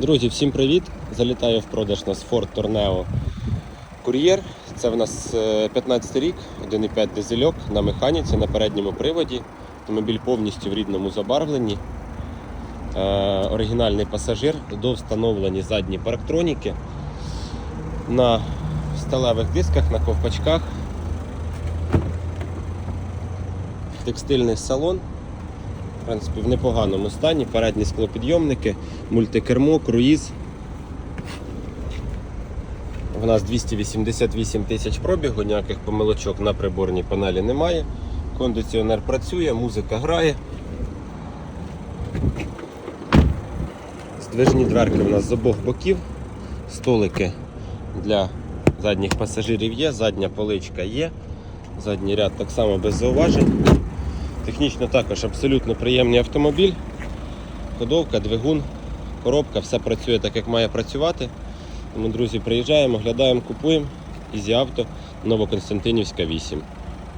Друзі, всім привіт! Залітаю в продаж нас Ford Tourneo Courier. Це в нас е, 15 рік, 1,5 дизельок на механіці на передньому приводі. Автомобіль повністю в рідному забарвленні. Е, оригінальний пасажир, довстановлені задні парктроніки. На сталевих дисках, на ковпачках. Текстильний салон. Принципі, в непоганому стані. Передні склопідйомники, мультикермо, круїз. У нас 288 тисяч пробігу, ніяких помилочок на приборній панелі немає. Кондиціонер працює, музика грає. Здвижні дверки у нас з обох боків. Столики для задніх пасажирів є, задня поличка є. Задній ряд так само без зауважень. Технічно також абсолютно приємний автомобіль. Ходовка, двигун, коробка, все працює так, як має працювати. Тому, друзі, приїжджаємо, оглядаємо, купуємо. Ізі авто, Новоконстантинівська 8.